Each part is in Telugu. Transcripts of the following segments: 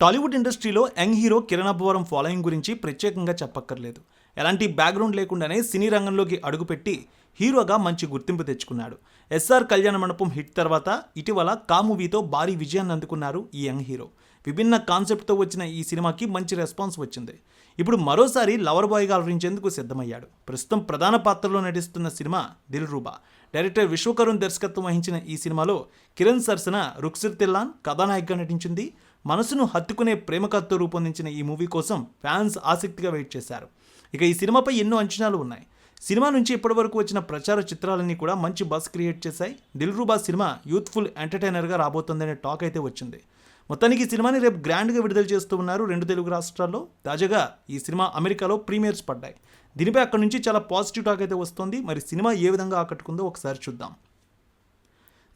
టాలీవుడ్ ఇండస్ట్రీలో young hero Kiran Abbavaram following గురించి ప్రత్యేకంగా చెప్పక్కర్లేదు. ఎలాంటి బ్యాక్గ్రౌండ్ లేకుండానే సినీ రంగంలోకి అడుగుపెట్టి హీరోగా మంచి గుర్తింపు తెచ్చుకున్నాడు. ఎస్ఆర్ కళ్యాణ మండపం హిట్ తర్వాత ఇటీవల కా మూవీతో భారీ విజయాన్ని అందుకున్నారు ఈ యంగ్ హీరో. విభిన్న కాన్సెప్ట్తో వచ్చిన ఈ సినిమాకి మంచి రెస్పాన్స్ వచ్చింది. ఇప్పుడు మరోసారి లవర్ బాయ్గా అలరించేందుకు సిద్ధమయ్యాడు. ప్రస్తుతం ప్రధాన పాత్రలో నటిస్తున్న cinema Dilruba. Director Vishwakarun దర్శకత్వం వహించిన ఈ సినిమాలో కిరణ్ సరసన రుక్సిర్ తిల్లాన్ కథానాయకగా నటించింది. మనసును హత్తుకునే ప్రేమ కథతో రూపొందించిన ఈ మూవీ కోసం ఫ్యాన్స్ ఆసక్తిగా వెయిట్ చేశారు. ఇక ఈ సినిమాపై ఎన్నో అంచనాలు ఉన్నాయి. సినిమా నుంచి ఇప్పటివరకు వచ్చిన ప్రచార చిత్రాలన్నీ కూడా మంచి బస్ క్రియేట్ చేశాయి. దిల్రూబా సినిమా యూత్ఫుల్ ఎంటర్టైనర్గా రాబోతోందనే టాక్ అయితే వచ్చింది. మొత్తానికి ఈ సినిమాని రేపు గ్రాండ్గా విడుదల చేస్తూ ఉన్నారు రెండు తెలుగు రాష్ట్రాల్లో. తాజాగా ఈ సినిమా అమెరికాలో ప్రీమియర్స్ పడ్డాయి. దీనిపై అక్కడి నుంచి చాలా పాజిటివ్ టాక్ అయితే వస్తుంది. మరి సినిమా ఏ విధంగా ఆకట్టుకుందో ఒకసారి చూద్దాం.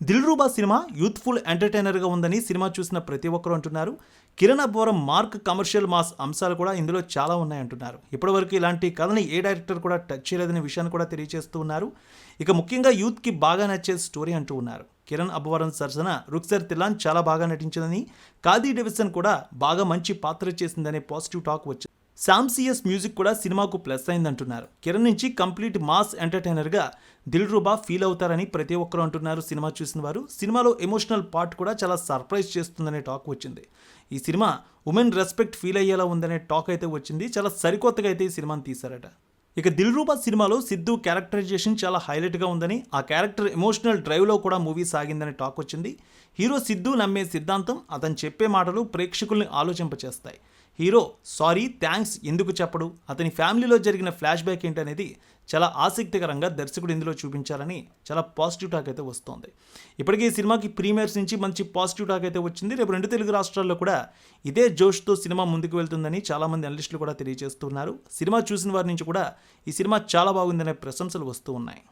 దిల్ రూబా సినిమా యూత్ఫుల్ ఎంటర్టైనర్గా ఉందని సినిమా చూసిన ప్రతి ఒక్కరూ అంటున్నారు. Kiran Abbavaram mark commercial mass అంశాలు కూడా ఇందులో చాలా ఉన్నాయంటున్నారు. ఇప్పటివరకు ఇలాంటి కథని ఏ డైరెక్టర్ కూడా టచ్ చేయలేదనే విషయాన్ని కూడా తెలియజేస్తూ ఉన్నారు. ఇక ముఖ్యంగా యూత్కి బాగా నచ్చే స్టోరీ అంటూ ఉన్నారు. కిరణ్ అబ్బవరం సరసన రుక్సర్ తిలాన్ చాలా బాగా నటించిందని కాదీ డెవిసన్ కూడా బాగా మంచి పాత్ర చేసిందనే పాజిటివ్ టాక్ వచ్చింది. శామ్సియస్ మ్యూజిక్ కూడా సినిమాకు ప్లస్ అయిందంటున్నారు. కిరణ్ నుంచి కంప్లీట్ మాస్ ఎంటర్టైనర్గా దిల్ రూబా ఫీల్ అవుతారని ప్రతి ఒక్కరు అంటున్నారు సినిమా చూసిన వారు. సినిమాలో ఎమోషనల్ పార్ట్ కూడా చాలా సర్ప్రైజ్ చేస్తుందనే టాక్ వచ్చింది. ఈ సినిమా ఉమెన్ రెస్పెక్ట్ ఫీల్ అయ్యేలా ఉందనే టాక్ అయితే వచ్చింది. చాలా సరికొత్తగా అయితే ఈ సినిమాని తీశారట. ఇక దిల్ రూబా సినిమాలో సిద్ధు క్యారెక్టరైజేషన్ చాలా హైలైట్గా ఉందని ఆ క్యారెక్టర్ ఎమోషనల్ డ్రైవ్లో కూడా మూవీ సాగిందని టాక్ వచ్చింది. హీరో సిద్ధు నమ్మే సిద్ధాంతం అతను చెప్పే మాటలు ప్రేక్షకుల్ని ఆలోచింపచేస్తాయి. హీరో సారీ థ్యాంక్స్ ఎందుకు చెప్పడు? అతని ఫ్యామిలీలో జరిగిన ఫ్లాష్ బ్యాక్ ఏంటనేది చాలా ఆసక్తికరంగా దర్శకుడు ఇందులో చూపించాలని చాలా పాజిటివ్ టాక్ అయితే వస్తోంది. ఇప్పటికీ ఈ సినిమాకి ప్రీమియర్స్ నుంచి మంచి పాజిటివ్ టాక్ అయితే వచ్చింది. రేపు రెండు తెలుగు రాష్ట్రాల్లో కూడా ఇదే జోష్తో సినిమా ముందుకు వెళ్తుందని చాలామంది అనలిస్టులు కూడా తెలియజేస్తున్నారు. సినిమా చూసిన వారి నుంచి కూడా ఈ సినిమా చాలా బాగుందనే ప్రశంసలు వస్తూ ఉన్నాయి.